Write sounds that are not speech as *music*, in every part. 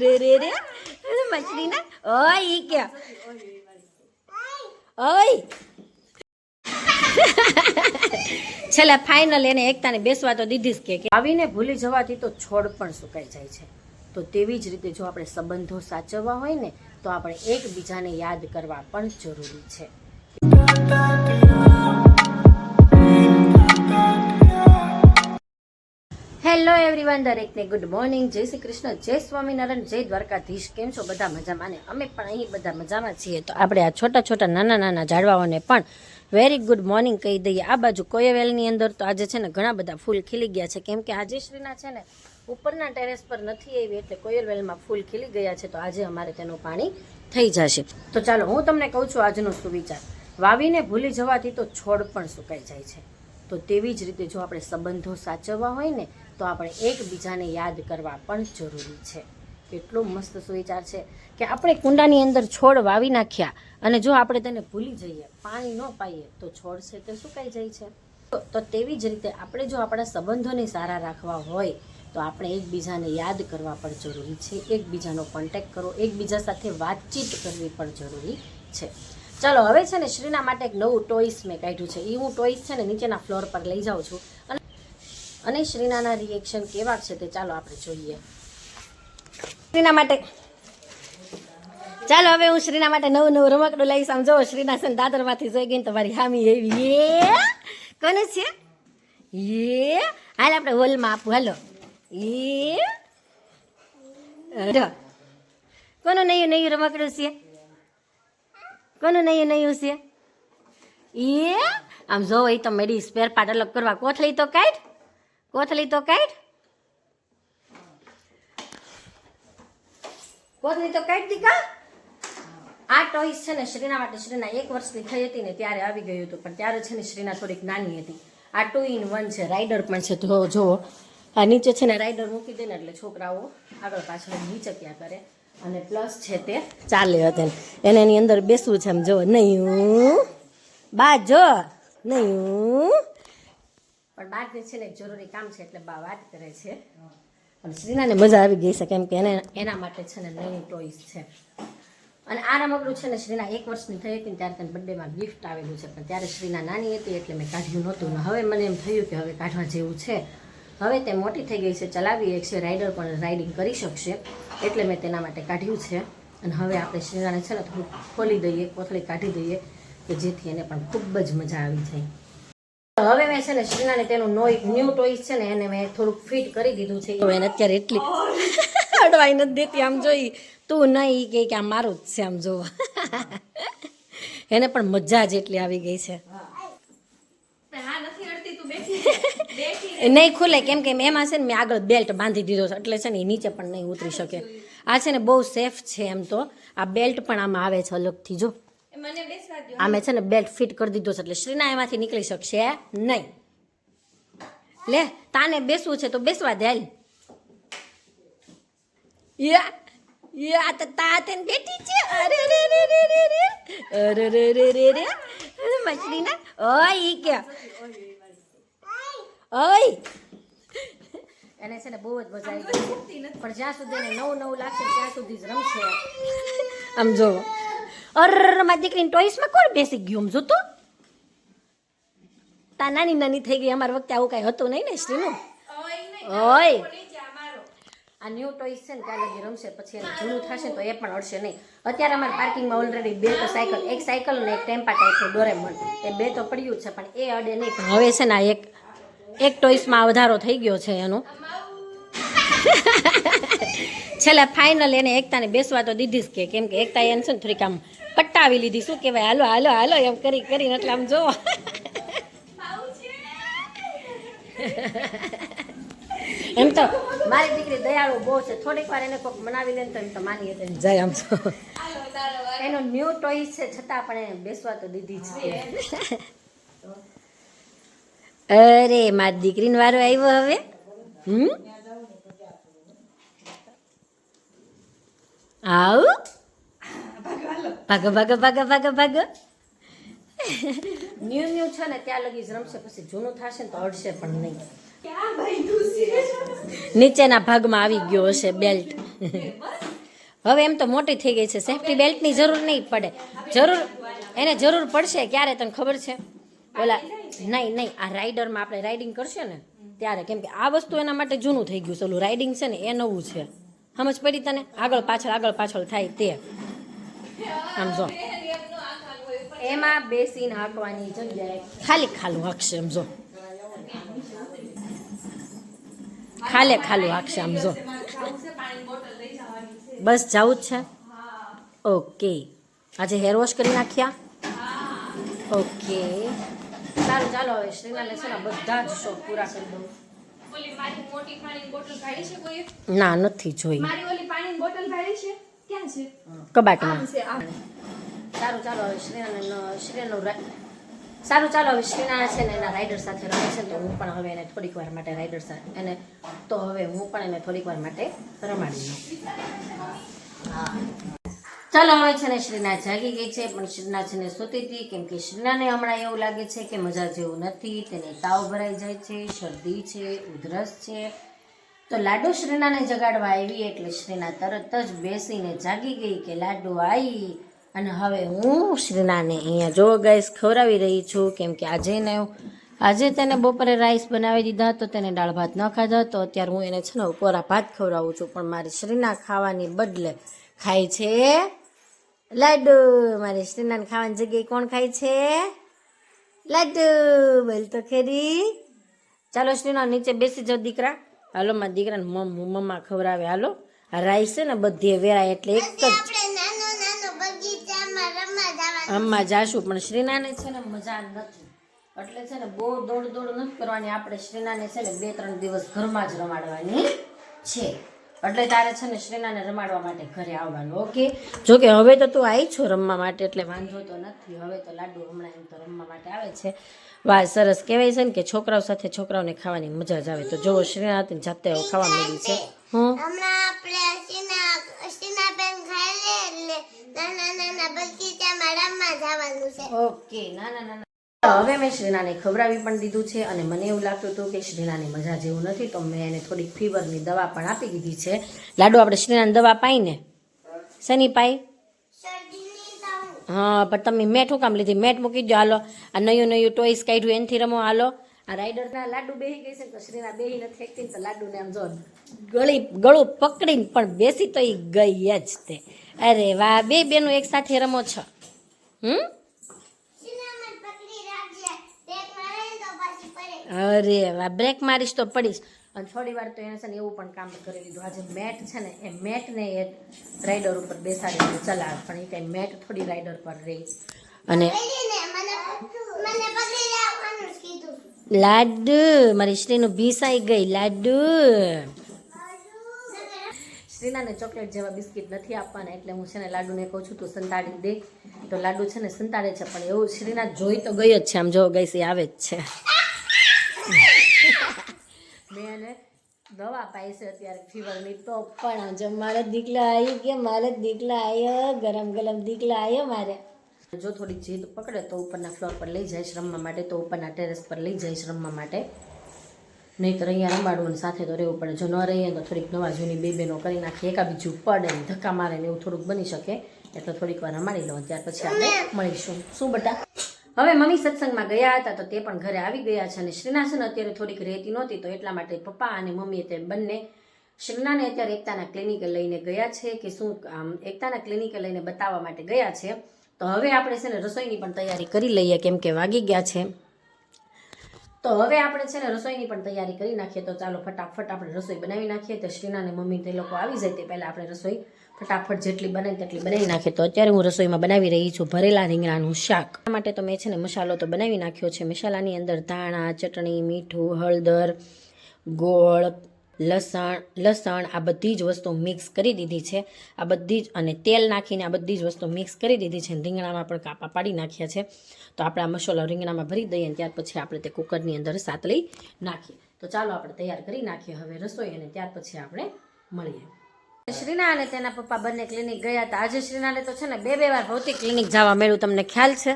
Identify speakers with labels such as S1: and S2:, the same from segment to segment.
S1: રે રે મછલી ના. ઓય, ઈ કે. ઓય. છેલ્લે ફાઇનલ એને એકતાને બેસવા તો દીધી જ કે. આવીને ભૂલી જવાથી તો છોડ પણ સુકાઈ જાય છે. તો તેવી જ રીતે જો આપણે સંબંધો સાચવવા હોય ને, તો આપણે એકબીજાને યાદ કરવા પણ જરૂરી છે. એવરીવન દરેકને ગુડ મોર્નિંગ જય શ્રી કૃષ્ણ, જય સ્વામિનારાયણ, જય દ્વારકાધીશ. કેમ છો બધા મજામાં? ને અમે પણ અહીં બધા મજામાં છીએ. તો આપણે આ છોટા છોટા નાના નાના ઝાડવાઓને પણ વેરી ગુડ મોર્નિંગ કહી દઈએ. આ બાજુ કોયવેલની અંદર તો આજે છે ને ઘણા બધા ફૂલ ખીલી ગયા છે. કેમ કે આજે શ્રીના છે ને ઉપરના ટેરેસ પર નથી આવી એટલે કોયલવેલમાં ફૂલ ખીલી ગયા છે. તો આજે અમારે તેનું પાણી થઈ જશે. તો ચાલો હું તમને કહું છું આજનો સુવિચાર. વાવીને ભૂલી જવાથી તો છોડ પણ સુકાઈ જાય છે. તો તેવી જ રીતે જો આપણે સંબંધો સાચવવા હોય ને તો આપણે એકબીજાને યાદ કરવા પણ જરૂરી છે. કેટલો મસ્ત સુવિચાર છે કે આપણે કુંડાની અંદર છોડ વાવી નાખ્યા અને જો આપણે તેને ભૂલી જઈએ, પાણી ન પાઈએ, તો છોડ છે તે સુકાઈ જાય છે? તો- તેવી જ રીતે આપણે જો આપણા સંબંધોને સારા રાખવા હોય, તો આપણે એકબીજાને યાદ કરવા પણ જરૂરી છે. એકબીજાનો કોન્ટેક્ટ કરો, એકબીજા સાથે વાતચીત કરવી પણ જરૂરી છે. ચાલો, હવે છે ને શ્રીના માટે એક નવું ટોઈસ મેં કાઢ્યું છે. એ હું ટોઈસ છે ને નીચેના ફ્લોર પર લઈ જાઉં છું. અને અને શ્રીનાના રિએક્શન કેવા છે તે ચાલો આપણે જોઈએ. શ્રીના માટે. ચાલો, હવે હું શ્રીના માટે નવું નવું રમકડું લઈ આમ જો શ્રીના છે દાદરમાંથી જોઈ ગઈ તમારી હામી એવી. એ કોને છે? એ હાલ આપણે હોલમાં આપું. હાલો. એ. કોનું નયું નયું રમકડું છે? કોનું નયું નયું છે? એ આમ જો એ તો મેડી સ્પેર પાર્ટ અલગ કરવા કોથળી તો કાઢ. કોથળી તો કાઢ. કોથળી તો કાઢ દીકા. આ ટોઈસ છે ને શ્રીના માટે શ્રીના એક વર્ષની થઈ હતી ને ત્યારે આવી ગયું હતું, પણ ત્યારે છે ને શ્રીના થોડીક નાની હતી. આ ટુ ઇન વન છે રાઈડર પણ છે, તો જો આ નીચે છે ને રાઇડર મૂકી દે એટલે છોકરાઓ આગળ પાછળ નીચે ક્યાં કરે. અને પ્લસ છે તે ચાલે હતા એને એની અંદર બેસવું છે, આમ જો નહીં બા, જો. નહીં પણ બાકી છે ને જરૂરી કામ છે એટલે બા વાત કરે છે. અને શ્રીનાને મજા આવી ગઈ છે કેમ કે એને એના માટે છે ને નવી ટોઈસ છે. અને આ રમકડું છે ને શ્રીના એક વર્ષની થઈ હતી ત્યારે તેને બર્થડેમાં ગિફ્ટ આવેલું છે. પણ ત્યારે શ્રીના નાની હતી એટલે મેં કાઢ્યું નહોતું. હવે મને એમ થયું કે હવે કાઢવા જેવું છે. હવે તે મોટી થઈ ગઈ છે, ચલાવી છે રાઇડર પણ રાઇડિંગ કરી શકશે. એટલે મેં તેના માટે કાઢ્યું છે. અને હવે આપણે શ્રીનાને છે ને થોડુંક ખોલી દઈએ, કોથળી કાઢી દઈએ, કે જેથી એને પણ ખૂબ જ મજા આવી જાય. હવે મેં છે ને શ્રીનાને તેનું નોઈ ન્યૂ ટોઈસ છે ને એને મેં થોડુંક ફિટ કરી દીધું છે. હવે એને અત્યારે એટલી અડવાઈ નથી દેતી આમ જોઈ તું નહીં કે કે આ મારું જ છે આમ જોવા. એને પણ મજા જ એટલી આવી ગઈ છે. *laughs* નહીં ખુલે કેમ કે એમાં છે ને મેં આગળ બેલ્ટ બાંધી દીધો છે એટલે છે ને એ નીચે પણ નહીં ઉતરી શકે. આ છે ને બહુ સેફ છે એમ તો. આ બેલ્ટ પણ આમાં આવે છે અલગથી જો. આમે છે ને બેલ્ટ ફિટ કરી દીધો છે એટલે શ્રીના એમાંથી નીકળી શકશે નહીં. લે તાને બેસવું છે તો બેસવા દે હાલ. યા યા તો તા તેને બેઠી છે. અરે રે રે રે રે રે. અરે રે રે રે રે. મછલી ઓય કે ઓય. એને છે ને બહુ જ મજા આવી. પણ જ્યાં સુધી એને નવું નવું લાગશે ત્યાં સુધી જ રમશે. આમ જો અર મારી દીકરીની ટોઈસમાં કોણ બેસી ગયું? જો તો તા નાની નાની થઈ ગઈ અમારા વખતે, આવું કાંઈ હતું નહીં ને, શ્રીનું? ઓય. આ ન્યૂ ટોઈસ છે ને ત્યાં લગી રમશે, પછી એને જૂનું થશે તો એ પણ અડશે નહીં. અત્યારે અમારે પાર્કિંગમાં ઓલરેડી બે તો સાયકલ એક સાયકલ અને એક ટેમ્પા ટાઈપનું ડોરેમોન એ બે તો પડ્યું છે, પણ એ અડે નહીં. પણ હવે છે ને એક એક ટોઈસમાં વધારો થઈ ગયો છે એનો. *laughs* છેલ્લે ફાઇનલ એને એકતાને બેસવા તો દીધી જ કે, કેમ કે એકતા એને છે ને, થોડીક આમ પટ્ટાવી લીધી. શું કહેવાય? હાલો હાલો હાલો એમ કરી કરીને એટલે આમ જો એમ તો મારી દીકરી દયાળુ બહુ છે. થોડીક વાર એને કોઈક મનાવી લે તો એમ તો માની હતી જાય આમ તો. એનો ન્યૂ ટોય છે છતાં પણ એને બેસવા તો દીધી છે. અરે મારી દીકરીનો વારો આવ્યો હવે. હમ? આવ? ભાગો ભાગો ભાગો ભાગો ભાગો. ન્યૂ ન્યૂ છે ને ત્યાં લગી જ રમશે. પછી જૂનું થશે ને તો અડશે પણ નહીં. નીચેના ભાગમાં આવી ગયો હશે બેલ્ટ હવે એમ તો મોટી થઈ ગઈ છે. સેફટી બેલ્ટની જરૂર નહીં પડે. જરૂર એને જરૂર પડશે ક્યારે તને ખબર છે? ઓલા નહીં નહીં આ રાઇડરમાં આપણે રાઇડિંગ કરશે ને ત્યારે. કેમ કે આ વસ્તુ એના માટે જૂનું થઈ ગયું છે. ઓલું રાઇડિંગ છે ને એ નવું છે. સમજ પડી તને? આગળ પાછળ આગળ પાછળ થાય તે. આમ જો. એમાં બેસીને હાંકવાની જગ્યાએ. ખાલી ખાલું હાંકશે આમ જો. ખાલે ખાલું હાંકશે આમ જો. બસ જવું જ છે? ઓકે. આજે હેર વોશ કરી નાખ્યા? ઓકે. સારું ચાલો હવે શ્રીનાલે છે ને બધા જ શોખ પૂરા કરી દઉં.
S2: ઓલી મારી મોટી પાણીની બોટલ કાઢી છે કોઈ?
S1: ના નથી જોઈ.
S2: મારી ઓલી પાણીની બોટલ કાઢી છે? ક્યાં છે?
S1: કબાટમાં. સારું ચાલો હવે શ્રીનાને શ્રીનું સારું ચાલો હવે શ્રીના છે ને એના રાઇડર સાથે રમે છે તો હું પણ હવે એને થોડીક વાર માટે રાઇડર સાથે એને તો હવે હું પણ એને થોડીક વાર માટે રમાડી લઉં. હા. ચાલો હવે છે ને શ્રીના જાગી ગઈ છે પણ શ્રીના છે ને સૂતી હતી કેમ કે શ્રીનાને હમણાં એવું લાગે છે કે મજા જેવું નથી તેને તાવ ભરાઈ જાય છે શરદી છે ઉધરસ છે તો લાડુ શ્રીનાને જગાડવા આવી એટલે શ્રીના તરત જ બેસીને જાગી ગઈ કે લાડુ આવી અને હવે હું શ્રીનાને અહીંયા જો ગાઈસ ખવડાવી રહી છું, કેમ કે આજે ને આજે તેને બપોરે રાઈસ બનાવી દીધા તો તેને દાળ ભાત ન ખાધા તો અત્યારે હું એને છે ને ઉપોરા ભાત ખવડાવું છું, પણ મારી શ્રીના ખાવાની બદલે ખાય છે લાડુ. મારી શ્રીનાને ખાવાની જગ્યાએ કોણ ખાય છે? લાડુ. બોલ તો ખેરી. ચાલો શ્રીના નીચે બેસી જાઓ, દીકરા. હાલો મારા દીકરાને મમ્મ ખવડાવે. હાલો રાઈસ છે ને બધી વેરાય એટલે એક જ આમમાં જાશું પણ શ્રીનાને છે ને મજા નથી. એટલે છે ને બહુ દોડ દોડ નથી કરવાની. આપણે શ્રીનાને છે ને બે ત્રણ દિવસ ઘરમાં જ રમાડવાની છે. એટલે તારે છે ને શ્રીનાને રમાડવા માટે ઘરે આવવાનું ઓકે? જો કે હવે તો તું આવી છો રમવા માટે એટલે વાંધો તો નથી. હવે તો લાડુ હમણાં એમ તો રમવા માટે આવે છે. વાહ સરસ. કહેવાય છે ને કે છોકરાઓ સાથે છોકરાઓને ખાવાની મજા જ આવે. તો જો શ્રીના હતી જાતે ખાવા માંડી છે. હમ?
S3: હમણાં આપણે બેન ખાઈ લે એટલે નાના નાના બગીચામાં રમવા જવાનું છે.
S1: ઓકે ના ના ના ના હવે મેં શ્રીનાને ખવડાવી પણ દીધું છે અને મને એવું લાગતું હતું કે શ્રીનાની મજા જેવું નથી, તો મેં એને થોડીક ફીવરની દવા પણ આપી દીધી છે. લાડુ, આપણે શ્રીનાને દવા પાઈ ને? શેની પાઈ? હા, પણ તમે મેટ હું કામ લીધી. મેટ મૂકી દો હાલો. આ નયું નયું ટોઈસ કાઢ્યું, એનથી રમો, હાલો. આ રાઈડરના લાડુ બેહી ગઈ છે તો શ્રીના બેહી નથી ફેંકતી તો લાડુને આમ જો ગળી, ગળું પકડીને પણ બેસી તો એ ગઈ જ તે. અરે વાહ, બે બેનું એક સાથે રમો છો. હમ
S3: સિનામાં પકડી રાખજે ટેક મારે ને તો પાછી પડે
S1: અરે વાહ બ્રેક મારીશ તો પડીશ. અને થોડી વાર તો એને છે ને એવું પણ કામ કરી લીધું. આજે મેટ છે ને, એ મેટને એ રાઈડર ઉપર બેસાડીને ચલાવે. પણ એ કાંઈ મેટ થોડી રાઈડર પર રહી. અને લાડુ, મારી શ્રીનું ભીસાઈ ગઈ, લાડુ. શ્રીનાને ચોકલેટ જેવા બિસ્કિટ નથી આપવાના, એટલે હું છે ને લાડુને કહું છું, તું સંતાડી દે. તો લાડુ છે ને સંતાડે છે, પણ એવું શ્રીનાથ જોઈ તો ગઈ જ છે, આમ જો ગઈ આવે જ છે. મેં એને દવા પાઈ અત્યારે ફીવરની તો પણ જો મારે દીકલા આવી કે મારે દીકલા આવ્યો ગરમ ગરમ દીકલા આવ્યો મારે. જો થોડી જીદ પકડે તો ઉપરના ફ્લોર પર લઈ જઈશ રમવા માટે, તો ઉપરના ટેરેસ પર લઈ જઈશ રમવા માટે. નહીંતર અહીંયા રમાડવું સાથે તો રહેવું પડે. જો ન રહીએ તો થોડીક નવા જૂની બે બેનો કરી નાખીએ એકા બીજું પડે ને ધક્કા મારે ને એવું થોડુંક બની શકે. એટલે થોડીક વાર રમાડી લઉં, ત્યાર પછી આપણે મળીશું. શું બટા? હવે મમ્મી સત્સંગમાં ગયા હતા તો તે પણ ઘરે આવી ગયા છે અને શ્રીનાસન અત્યારે થોડીક રહેતી નહોતી તો એટલા માટે પપ્પા અને મમ્મીએ તે બંને શ્રીનાને અત્યારે એકતાના ક્લિનિકે લઈને ગયા છે કે શું, આમ, એકતાના ક્લિનિકે લઈને બતાવવા માટે ગયા છે. તો હવે આપણે છે ને રસોઈની પણ તૈયારી કરી લઈએ કેમ કે વાગી ગયા છે. તો હવે આપણે છે ને રસોઈની પણ તૈયારી કરી નાખીએ તો ચાલો ફટાફટ આપણે રસોઈ બનાવી નાખીએ. તો શ્રીના અને મમ્મી તે લોકો આવી જાય તે પહેલાં આપણે રસોઈ ફટાફટ જેટલી બને તેટલી બનાવી નાખીએ તો અત્યારે હું રસોઈમાં બનાવી રહી છું ભરેલા રીંગણાનું શાક. એના માટે તો મેં છે ને મસાલો તો બનાવી નાખ્યો છે. મસાલાની અંદર ધાણા, ચટણી, મીઠું, હળદર, ગોળ, લસણ લસણ આ બધી જ વસ્તુ મિક્સ કરી દીધી છે. આ બધી જ અને તેલ નાખીને આ બધી જ વસ્તુ મિક્સ કરી દીધી છે રીંગણામાં પણ કાપા પાડી નાખ્યા છે. તો આપણે આ મસાલો રીંગણામાં ભરી દઈએ અને ત્યાર પછી આપણે તે કુકરની અંદર સાતલી નાખીએ. તો ચાલો આપણે તૈયાર કરી નાખીએ હવે રસોઈ અને ત્યાર પછી આપણે મળીએ. શ્રીના અને તેના પપ્પા બંને ક્લિનિક ગયા હતા. આજે શ્રીનાને તો છે ને બે બે વાર ભૌતિક ક્લિનિક જવા મળ્યું તમને ખ્યાલ છે?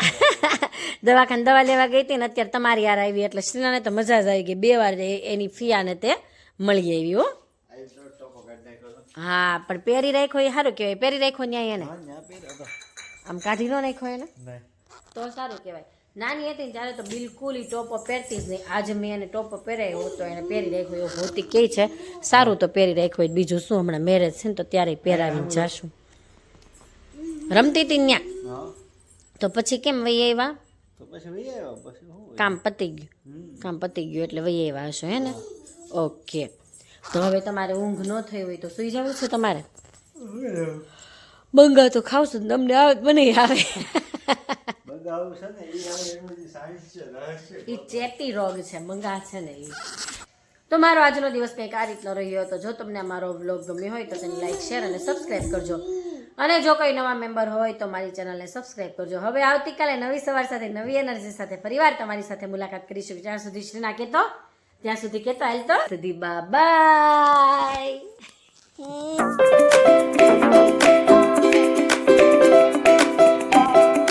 S1: *laughs* દવાખાને દવા લેવા ગઈ હતી ને અત્યારે તમારી યાર આવી એટલે શ્રીનાને તો મજા જ આવી ગઈ. બે વાર એની ફિયાને તે મળી આવી હો. હા પણ પહેરી રાખ્યો એ સારું કહેવાય. પહેરી રાખ્યો ન્યાય એને. આમ કાઢી ન નાખ્યો એને? તો સારું કહેવાય. નાની હતી ને ત્યારે તો બિલકુલ ઈ ટોપો પહેરતી જ નહીં. આજે મેં એને ટોપો પહેરાયો તો એને પહેરી રાખ્યો એવું ભૌતિક કે છે સારું તો પહેરી રાખ્યો હોય. બીજું શું હમણાં મેરેજ છે ને તો ત્યારે પહેરાવીને જાશું. રમતી હતી ત્યાં? ન્યા તો પછી કેમ વહી આવ્યા? કામ પતી ગયું. કામ પતી ગયું એટલે વહી આવ્યા હશો હે ને? ઓકે. તો હવે તમારે ઊંઘ ન થઈ હોય તો સુઈ જવું છે તમારે? બંગા તો ખાવશું ને તમને આવે મને *laughs* આવે.
S4: બધા છે ને એ એનું સાયન્સ છે રહસ્ય
S1: એ ચેપી રોગ છે મંગા છે ને એ તો મારો આજનો દિવસ કંઈક આ રીતનો રહ્યો હતો જો તમને મારો વ્લોગ ગમ્યો હોય તો તેને લાઈક શેર અને સબસ્ક્રાઈબ કરજો. અને જો કોઈ નવા મેમ્બર હોય તો મારી ચેનલને સબસ્ક્રાઈબ કરજો. હવે આવતીકાલે નવી સવાર સાથે નવી એનર્જી સાથે ફરીવાર તમારી સાથે મુલાકાત કરીશું. જ્યાં સુધી શ્રીના કહેતો ત્યાં સુધી કહેતો હાલ તો સુધી બાય *laughs*